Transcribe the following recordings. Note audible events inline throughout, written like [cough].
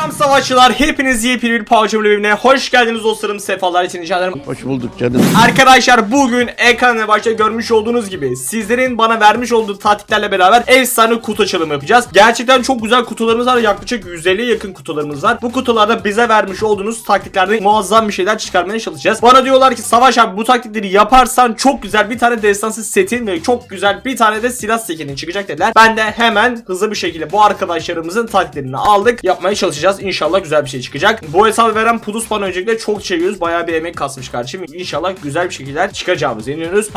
Selam savaşçılar, hepiniz yepyeni bir PUBG bölümüne hoş geldiniz dostlarım, sefalar için rica ederim. Hoş bulduk canım. Arkadaşlar bugün ekranda başta görmüş olduğunuz gibi sizlerin bana vermiş olduğu taktiklerle beraber efsane kutu açılımı yapacağız. Gerçekten çok güzel kutularımız var, yaklaşık 150'ye yakın kutularımız var. Bu kutularda bize vermiş olduğunuz taktiklerden muazzam bir şeyler çıkarmaya çalışacağız. Bana diyorlar ki Savaş abi bu taktikleri yaparsan çok güzel bir tane destansı setin ve çok güzel bir tane de silah sekinin çıkacak dediler. Ben de hemen hızlı bir şekilde bu arkadaşlarımızın taktiklerini aldık. Yapmaya çalışacağız. İnşallah güzel bir şey çıkacak. Bu hesabı veren Pudus bana öncelikle çok çeviriyoruz. Bayağı bir emek kasmış kardeşim. İnşallah güzel bir şekilde çıkacağımızı inanıyoruz.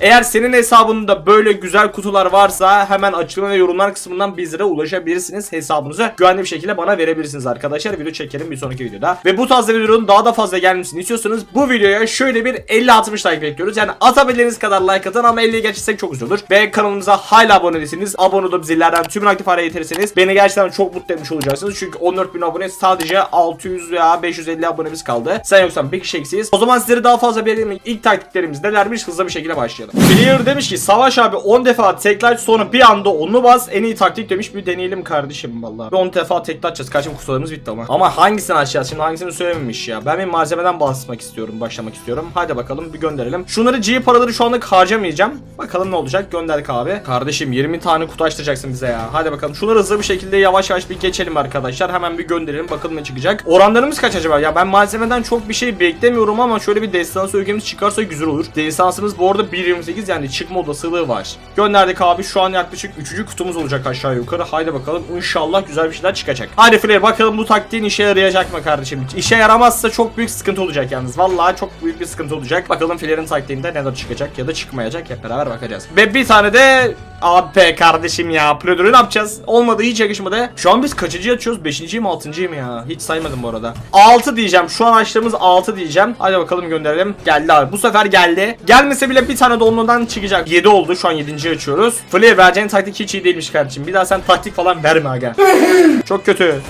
Eğer senin hesabında böyle güzel kutular varsa hemen açıklama ve yorumlar kısmından bizlere ulaşabilirsiniz. Hesabınızı güvenli bir şekilde bana verebilirsiniz arkadaşlar. Video çekelim bir sonraki videoda. Ve bu tarz videoların daha da fazla gelmesini istiyorsanız bu videoya şöyle bir 50-60 like bekliyoruz. Yani atabildiğiniz kadar like atın ama 50'ye geçersek çok güzel olur. Ve kanalımıza hala abone değilseniz abone olup zillerden tümünü aktif hale getirirseniz beni gerçekten çok mutlu etmiş olacaksınız. Çünkü 14.000 abone sadece 600 veya 550 abonemiz kaldı. Sen yoksan bir kişi eksiyiz. O zaman sizleri daha fazla belirlemek ilk taktiklerimiz nelermiş hızlı bir şekilde başlayalım. Clear demiş ki Savaş abi 10 defa tekrar sonra bir anda onu bas en iyi taktik demiş bir deneyelim kardeşim vallahi. Bir 10 defa tekrar açacağız. Kaçım kutularımız bitti ama. Ama hangisini açacağız şimdi hangisini söylememiş ya. Ben bir malzemeden basmak istiyorum başlamak istiyorum. Hadi bakalım bir gönderelim. Şunları G paraları şu anlık harcamayacağım. Bakalım ne olacak gönderdik abi. Kardeşim 20 tane kutu açtıracaksın bize ya. Hadi bakalım şunları hızlı bir şekilde yavaş yavaş bir geçelim arkadaşlar. Hemen bir gönderelim bakalım ne çıkacak. Oranlarımız kaç acaba? Ya ben malzemeden çok bir şey beklemiyorum ama şöyle bir destansı ögemiz çıkarsa güzel olur. Destansımız bu arada 1.28 yani çıkma olasılığı var. Gönderdik abi şu an yaklaşık 3. kutumuz olacak aşağı yukarı. Haydi bakalım inşallah güzel bir şeyler çıkacak. Hadi Flare bakalım bu taktiğin işe yarayacak mı kardeşim? İşe yaramazsa çok büyük sıkıntı olacak yalnız. Vallahi çok büyük bir sıkıntı olacak. Bakalım Flare'in taktiğinde neler çıkacak ya da çıkmayacak hep beraber bakacağız. Ve bir tane de Abi be kardeşim ya Predator'u ne yapacağız? Olmadı hiç yakışmadı. Şu an biz kaçıncı açıyoruz? Beşinciyi mi altıncıyı mı ya? Hiç saymadım bu arada. 6 diyeceğim. Şu an açtığımız 6 diyeceğim. Hadi bakalım gönderelim. Geldi abi. Bu sefer geldi. Gelmese bile bir tane de ondan çıkacak. 7 oldu. Şu an 7. açıyoruz. Flare vereceğin taktik hiç iyi değilmiş kardeşim. Bir daha sen taktik falan verme aga. [laughs] Çok kötü.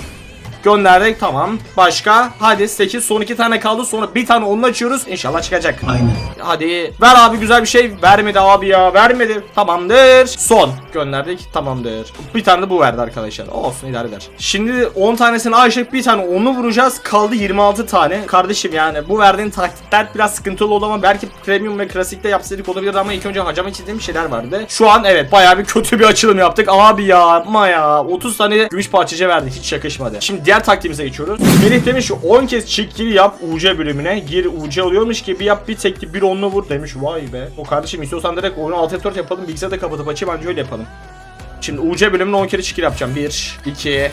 Gönderdik tamam. Başka? Hadi 8 son 2 tane kaldı. Sonra bir tane onu açıyoruz. İnşallah çıkacak. Aynen. Hadi ver abi güzel bir şey. Vermedi abi ya. Vermedi. Tamamdır. Son. Gönderdik. Tamamdır. Bir tane de bu verdi arkadaşlar. Olsun idare eder. Şimdi 10 tanesini açtık. Bir tane onu vuracağız. Kaldı 26 tane. Kardeşim yani bu verdiğin taktikler biraz sıkıntılı oldu ama belki premium ve klasikte yapsaydık olabilirdi ama ilk önce harcamak istediğim şeyler vardı. Şu an evet bayağı bir kötü bir açılım yaptık. Abi ya yapma ya. 30 tane gümüş parçacı verdik. Hiç yakışmadı. Şimdi diğer taktiğimize geçiyoruz. Melih demiş ki 10 kez gir yap UC bölümüne. Gir UC oluyormuş gibi yap bir tekli bir onlu vur demiş. Vay be. O kardeşim istiyorsan direkt oyunu alt F4 yapalım. Bilgisayarda kapatıp açayım anca öyle yapalım. Şimdi UC bölümüne 10 kere çıkır yapacağım. 1, 2,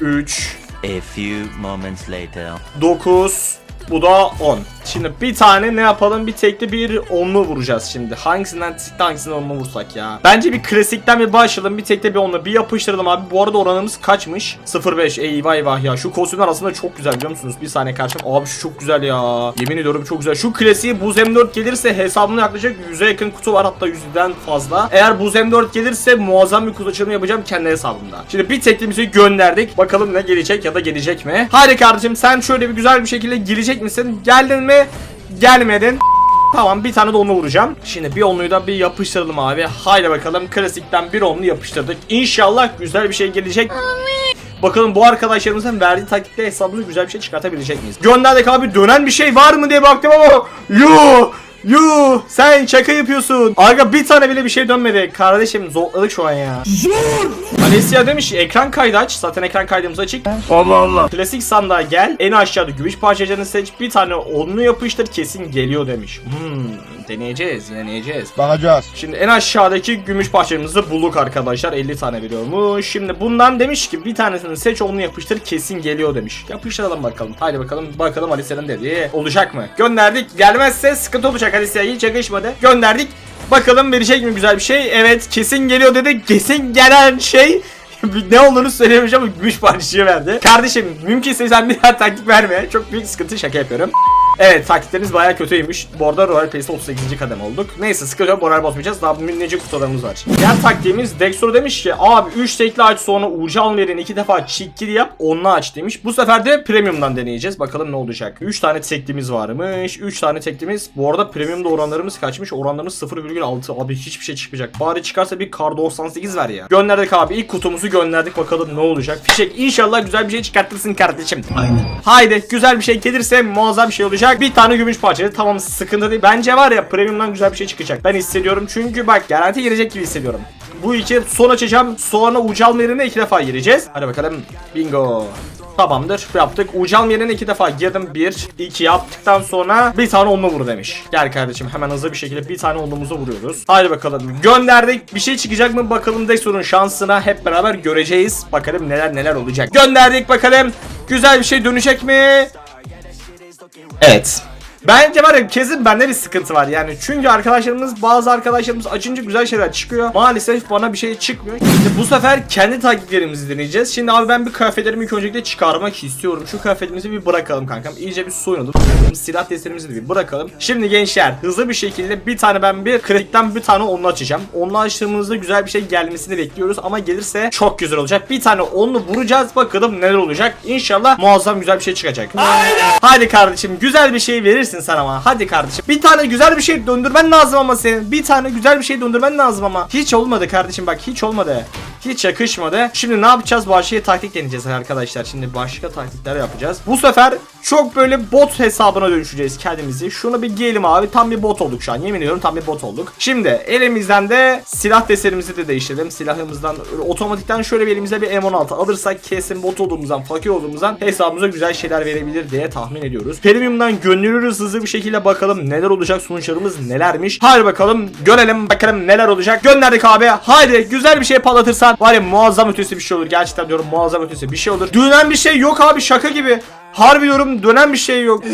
3, A few moments later. 9 bu da 10. Şimdi bir tane ne yapalım? Bir tekli bir onlu vuracağız şimdi. Hangisinden çıktı hangisinden onlu vursak ya. Bence bir klasikten bir başlayalım. Bir tekli bir onlu. Bir yapıştıralım abi. Bu arada oranımız kaçmış? 0.5. Eyvah eyvah ya. Şu kostümler aslında çok güzel biliyor musunuz? Bir saniye karşım. Abi şu çok güzel ya. Yemin ediyorum çok güzel. Şu klasiği Buz M4 gelirse hesabımda yaklaşık 100'e yakın kutu var. Hatta 100'den fazla. Eğer Buz M4 gelirse muazzam bir kutu açılımı yapacağım kendi hesabımda. Şimdi bir teklimizi gönderdik. Bakalım ne gelecek ya da gelecek mi? Haydi kardeşim sen şöyle bir güzel bir şekilde girecek misin? Geldin mi? Gelmedin. Tamam bir tane de onu vuracağım. Şimdi bir onluyu da bir yapıştıralım abi. Haydi bakalım klasikten bir onlu yapıştırdık. İnşallah güzel bir şey gelecek. Bakalım bu arkadaşlarımızın verdiği taktikte hesabımızda güzel bir şey çıkartabilecek miyiz? Gönderdik abi dönen bir şey var mı diye baktım ama Yuh! Yuh! Sen şaka yapıyorsun. Aga bir tane bile bir şey dönmedi. Kardeşim zorladık şu an ya. Zor! Alessia demiş ekran kaydı aç. Zaten ekran kaydımız açık. Allah Allah. Klasik sandığa gel. En aşağıda gümüş parçacığını seç. Bir tane onlu yapıştır kesin geliyor demiş. Hmm, deneyeceğiz deneyeceğiz. Bakacağız. Şimdi en aşağıdaki gümüş parçamızı bulduk arkadaşlar. 50 tane veriyormuş. Şimdi bundan demiş ki bir tanesini seç onu yapıştır kesin geliyor demiş. Yapıştıralım bakalım. Haydi bakalım bakalım Alicia'nın dediği olacak mı? Gönderdik. Gelmezse sıkıntı olacak Alicia hiç yakışmadı. Gönderdik. Bakalım verecek mi güzel bir şey? Evet kesin geliyor dedi. Kesin gelen şey [laughs] ne olduğunu söyleyemeyeceğim ama gümüş parçayı verdi. Kardeşim mümkünse sen bir daha taktik verme. Çok büyük sıkıntı şaka yapıyorum. Evet taktiklerimiz bayağı kötüymüş. Bu arada Royal Pass'te 38. kadem olduk. Neyse sıkıntı yok moral bozmayacağız. Daha minnacık kutularımız var. Diğer taktiğimiz Dexter demiş ki abi 3 tekli aç sonra ucu almayan iki defa çikkili yap onunla aç demiş. Bu sefer de premium'dan deneyeceğiz. Bakalım ne olacak. 3 tane teklimiz varmış. 3 tane teklimiz. Bu arada premium'da oranlarımız kaçmış? Oranlarımız 0,6. Abi hiçbir şey çıkmayacak. Bari çıkarsa bir kar 98 ver ya. Gönderdik abi. ilk kutumuzu gönderdik. Bakalım ne olacak. Fişek inşallah güzel bir şey çıkartırsın kardeşim. Aynen. Haydi güzel bir şey gelirse muazzam bir şey olacak. Bir tane gümüş parçası tamam sıkıntı değil. Bence var ya premium'dan güzel bir şey çıkacak. Ben hissediyorum çünkü bak garanti girecek gibi hissediyorum. Bu iki son açacağım. Sonra ucal yerine iki defa gireceğiz. Hadi bakalım. Bingo. Tamamdır yaptık. Ucal yerine iki defa girdim. Bir, iki yaptıktan sonra bir tane onunla vur demiş. Gel kardeşim hemen hızlı bir şekilde bir tane onluğumuza vuruyoruz. Haydi bakalım. Gönderdik. Bir şey çıkacak mı bakalım Dexter'ın şansına hep beraber göreceğiz. Bakalım neler neler olacak. Gönderdik bakalım. Güzel bir şey dönecek mi? Evet. Bence var ya kesin bende bir sıkıntı var yani. Çünkü arkadaşlarımız bazı arkadaşlarımız açınca güzel şeyler çıkıyor. Maalesef bana bir şey çıkmıyor. İşte bu sefer kendi taktiklerimizi deneyeceğiz. Şimdi abi ben bir kıyafetlerimi ilk öncelikle çıkarmak istiyorum. Şu kıyafetimizi bir bırakalım kankam. İyice bir soyunalım silah testlerimizi de bir bırakalım. Şimdi gençler hızlı bir şekilde bir tane ben bir kritikten bir tane onlu açacağım. Onlu açtığımızda güzel bir şey gelmesini bekliyoruz ama gelirse çok güzel olacak. Bir tane onlu vuracağız. Bakalım neler olacak. İnşallah muazzam güzel bir şey çıkacak. Hadi kardeşim güzel bir şey verirsin sen ama. Hadi kardeşim. Bir tane güzel bir şey döndürmen lazım ama senin. Bir tane güzel bir şey döndürmen lazım ama. Hiç olmadı kardeşim bak hiç olmadı. Hiç yakışmadı. Şimdi ne yapacağız? Başka taktik deneyeceğiz arkadaşlar. Şimdi başka taktikler yapacağız. Bu sefer çok böyle bot hesabına dönüşeceğiz kendimizi. Şunu bir giyelim abi. Tam bir bot olduk şu an. Yemin ediyorum tam bir bot olduk. Şimdi elimizden de silah desenimizi de değiştirelim. Silahımızdan otomatikten şöyle bir elimize bir M16 alırsak kesin bot olduğumuzdan, fakir olduğumuzdan hesabımıza güzel şeyler verebilir diye tahmin ediyoruz. Premium'dan göndeririz hızlı bir şekilde bakalım neler olacak sonuçlarımız nelermiş. Hadi bakalım görelim bakalım neler olacak. Gönderdik abi. Haydi güzel bir şey patlatırsan var ya muazzam ötesi bir şey olur. Gerçekten diyorum muazzam ötesi bir şey olur. Dönen bir şey yok abi şaka gibi. Harbi diyorum dönen bir şey yok.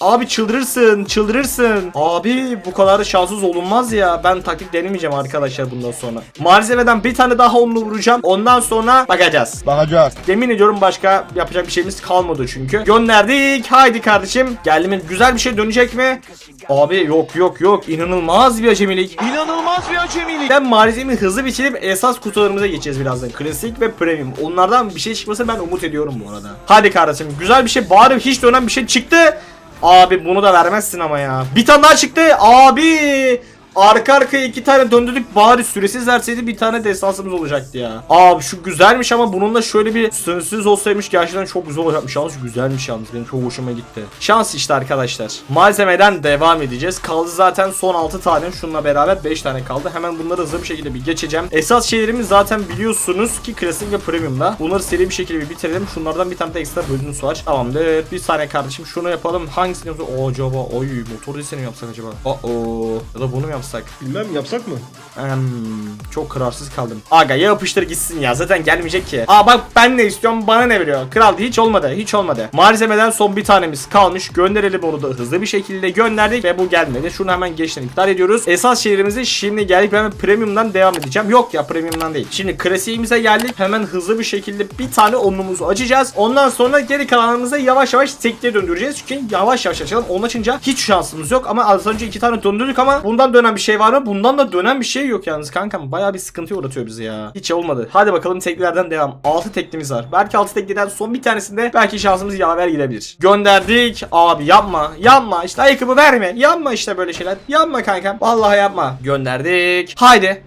Abi çıldırırsın çıldırırsın. Abi bu kadar da şanssız olunmaz ya. Ben taktik denemeyeceğim arkadaşlar bundan sonra. Malzemeden bir tane daha onlu vuracağım. Ondan sonra bakacağız. Bakacağız. Yemin ediyorum başka yapacak bir şeyimiz kalmadı çünkü. Gönderdik. Haydi kardeşim. Geldi mi? Güzel bir şey dönecek mi? Abi yok yok yok. İnanılmaz bir acemilik. İnanılmaz bir acemilik. Ben malzememi hızlı bitirip esas kutularımıza geçeceğiz birazdan. Klasik ve premium. Onlardan bir şey çıkmasını ben umut ediyorum bu arada. Hadi kardeşim güzel bir şey. Bari hiç dönen bir şey çıktı. Abi bunu da vermezsin ama ya. Bir tane daha çıktı. Abi. Arka arkaya iki tane döndürdük bari süresiz verseydi bir tane destansımız olacaktı ya. Abi şu güzelmiş ama bununla şöyle bir sınırsız olsaymış gerçekten çok güzel olacakmış. Yalnız güzelmiş yalnız benim çok hoşuma gitti. Şans işte arkadaşlar. Malzemeden devam edeceğiz. Kaldı zaten son 6 tane şununla beraber 5 tane kaldı. Hemen bunları hızlı bir şekilde bir geçeceğim. Esas şeylerimiz zaten biliyorsunuz ki klasik ve premiumda. Bunları seri bir şekilde bir bitirelim. Şunlardan bir tane de ekstra bölümümüz var. Tamamdır. Bir saniye kardeşim şunu yapalım. Hangisini yapsak? Oo acaba oy motor deseni mi yapsak acaba? Oo ya da bunu mu yapsak? Bilmem yapsak mı? Hmm, çok kararsız kaldım. Aga ya yapıştır gitsin ya zaten gelmeyecek ki. Aa bak ben ne istiyorum bana ne veriyor. Kral hiç olmadı hiç olmadı. Malzemeden son bir tanemiz kalmış. Gönderelim onu da hızlı bir şekilde gönderdik ve bu gelmedi. Şunu hemen geçten iptal ediyoruz. Esas şeylerimizi şimdi geldik ben premiumdan devam edeceğim. Yok ya premiumdan değil. Şimdi klasiğimize geldik. Hemen hızlı bir şekilde bir tane onlumuzu açacağız. Ondan sonra geri kalanımızı yavaş yavaş tekliğe döndüreceğiz. Çünkü yavaş yavaş açalım. Onu açınca hiç şansımız yok ama az önce iki tane döndürdük ama bundan dönen bir şey var mı? Bundan da dönen bir şey yok yalnız kankam. Bayağı bir sıkıntı uğratıyor bizi ya. Hiç olmadı. Hadi bakalım teklilerden devam. 6 teklimiz var. Belki 6 tekliden son bir tanesinde belki şansımız yaver gidebilir. Gönderdik. Abi yapma. Yapma. İşte ayakkabı verme. Yapma işte böyle şeyler. Yapma kankam. Vallahi yapma. Gönderdik. Haydi.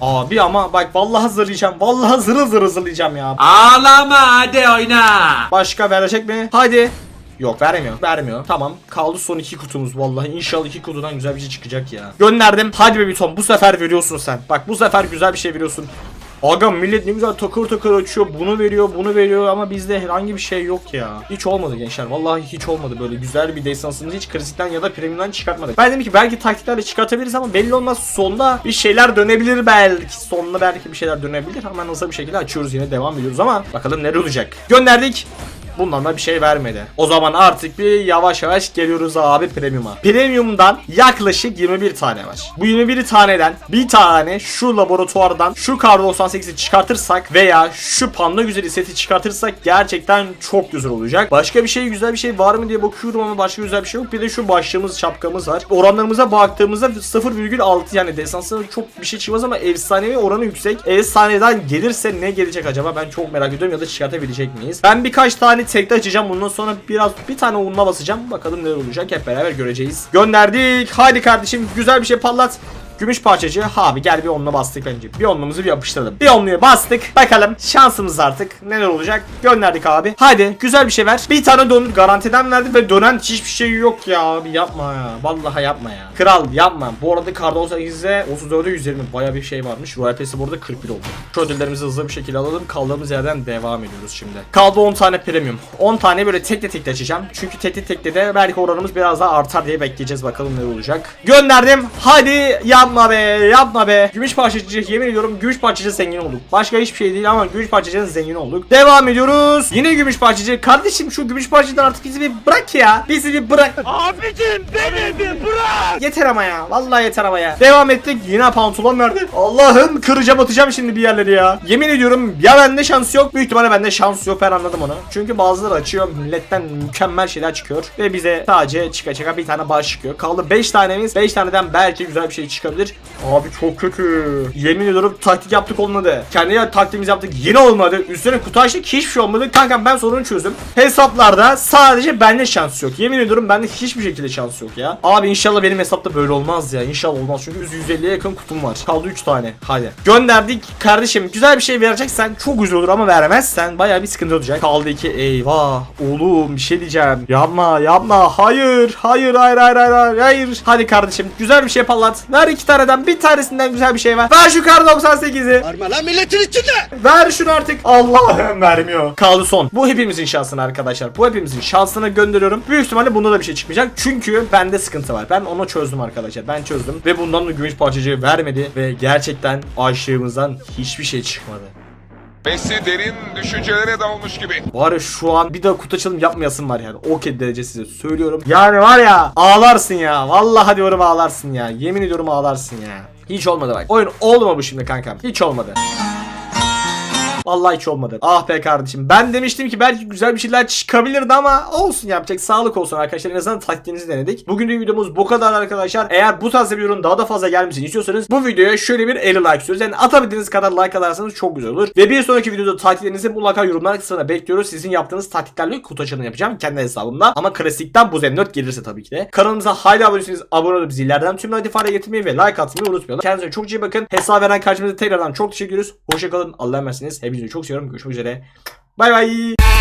Abi ama bak vallahi hazırlayacağım. Vallahi hazır hazır hazırlayacağım ya. Ağlama hadi oyna. Başka verecek mi? Hadi. Yok vermiyor. Vermiyor. Tamam. Kaldı son iki kutumuz vallahi. İnşallah iki kutudan güzel bir şey çıkacak ya. Gönderdim. Hadi be bir ton. Bu sefer veriyorsun sen. Bak bu sefer güzel bir şey veriyorsun. Aga millet ne güzel takır takır açıyor. Bunu veriyor, bunu veriyor ama bizde herhangi bir şey yok ya. Hiç olmadı gençler. Vallahi hiç olmadı böyle güzel bir destansımızı hiç klasikten ya da premiumdan çıkartmadık. Ben dedim ki belki taktiklerle çıkartabiliriz ama belli olmaz. Sonda bir şeyler dönebilir belki. Sonda belki bir şeyler dönebilir. Hemen hızlı bir şekilde açıyoruz yine devam ediyoruz ama bakalım ne olacak. Gönderdik. Bundan da bir şey vermedi. O zaman artık bir yavaş yavaş geliyoruz abi premium'a. Premium'dan yaklaşık 21 tane var. Bu 21 taneden bir tane şu laboratuvardan şu kar 98'i çıkartırsak veya şu panda güzeli seti çıkartırsak gerçekten çok güzel olacak. Başka bir şey güzel bir şey var mı diye bakıyorum ama başka güzel bir şey yok. Bir de şu başlığımız şapkamız var. Oranlarımıza baktığımızda 0,6 yani desansında çok bir şey çıkmaz ama efsanevi oranı yüksek. Efsaneden gelirse ne gelecek acaba ben çok merak ediyorum ya da çıkartabilecek miyiz? Ben birkaç tane tekte açacağım bundan sonra biraz bir tane unla basacağım. Bakalım neler olacak hep beraber göreceğiz. Gönderdik. Haydi kardeşim güzel bir şey patlat. Gümüş parçacı abi gel bir onla bastık bence. Bir onlumuzu bir yapıştıralım. Bir onluyu bastık. Bakalım şansımız artık neler olacak. Gönderdik abi. Hadi güzel bir şey ver. Bir tane donut garantiden verdi ve dönen hiçbir şey yok ya abi yapma ya. Vallahi yapma ya. Kral yapma. Bu arada Karda 18'e 34'e 120 baya bir şey varmış. Royal Pass'i burada 41 oldu. Şu ödüllerimizi hızlı bir şekilde alalım. Kaldığımız yerden devam ediyoruz şimdi. Kaldı 10 tane premium. 10 tane böyle tekle tekle açacağım. Çünkü tekle tekle de belki oranımız biraz daha artar diye bekleyeceğiz. Bakalım ne olacak. Gönderdim. Hadi yapma be yapma be. Gümüş parçacı yemin ediyorum gümüş parçacı zengin olduk. Başka hiçbir şey değil ama gümüş parçacının zengin olduk. Devam ediyoruz. Yine gümüş parçacı. Kardeşim şu gümüş parçadan artık bizi bir bırak ya. Bizi bir bırak. Abicim beni bir bırak. Yeter ama ya. Vallahi yeter ama ya. Devam ettik. Yine pantolon verdi. Allah'ım kıracağım atacağım şimdi bir yerleri ya. Yemin ediyorum ya bende şans yok. Büyük ihtimalle bende şans yok. Ben anladım onu. Çünkü bazıları açıyor. Milletten mükemmel şeyler çıkıyor. Ve bize sadece çıka çıka bir tane baş çıkıyor. Kaldı 5 tanemiz. 5 taneden belki güzel bir şey çıkabilir. Abi çok kötü. Yemin ediyorum taktik yaptık olmadı. Kendi taktiğimizi yaptık yine olmadı. Üstüne kutu açtık hiçbir şey olmadı. Kankam ben sorunu çözdüm. Hesaplarda sadece bende şans yok. Yemin ediyorum bende hiçbir şekilde şans yok ya. Abi inşallah benim hesapta böyle olmaz ya. İnşallah olmaz. Çünkü 150'ye yakın kutum var. Kaldı 3 tane. Hadi. Gönderdik. Kardeşim güzel bir şey vereceksen çok güzel olur ama vermezsen baya bir sıkıntı olacak. Kaldı 2. Eyvah. Oğlum bir şey diyeceğim. Yapma yapma. Hayır hayır hayır hayır hayır. hayır. Hadi kardeşim güzel bir şey patlat. Ver iki taneden bir tanesinden güzel bir şey ver. Ver şu kar 98'i. Varma lan milletin içinde. Ver şunu artık. Allah'ım vermiyor. Kaldı son. Bu hepimizin şansına arkadaşlar. Bu hepimizin şansına gönderiyorum. Büyük ihtimalle bunda da bir şey çıkmayacak. Çünkü bende sıkıntı var. Ben onu çözdüm arkadaşlar. Ben çözdüm. Ve bundan da gümüş parçacığı vermedi. Ve gerçekten aşığımızdan hiçbir şey çıkmadı. Messi derin düşüncelere dalmış gibi. Var ya şu an bir daha kutu açılım yapmayasın var yani. O kedi derece size söylüyorum. Yani var ya ağlarsın ya. Vallahi diyorum ağlarsın ya. Yemin ediyorum ağlarsın ya. Hiç olmadı bak. Oyun bu şimdi kankam? Hiç olmadı. Vallahi hiç olmadı. Ah be kardeşim. Ben demiştim ki belki güzel bir şeyler çıkabilirdi ama olsun yapacak. Sağlık olsun arkadaşlar. En azından taktiğinizi denedik. Bugün videomuz bu kadar arkadaşlar. Eğer bu tarz bir ürün daha da fazla gelmesini istiyorsanız bu videoya şöyle bir 50 like istiyoruz. Yani atabildiğiniz kadar like atarsanız çok güzel olur. Ve bir sonraki videoda taktiklerinizi mutlaka yorumlar kısmına bekliyoruz. Sizin yaptığınız taktiklerle kutu açılımı yapacağım kendi hesabımda. Ama klasikten bu Z4 gelirse tabii ki de. Kanalımıza hala abone değilseniz abone olup zillerden tüm notifiyle getirmeyi ve like atmayı unutmayalım. Kendinize çok iyi bakın. Hesap veren karşımıza tekrardan çok teşekkür ediyoruz. Hoşçakalın. Allah'a emanetsiniz. Hepinizi çok seviyorum. Görüşmek üzere. Bay bay.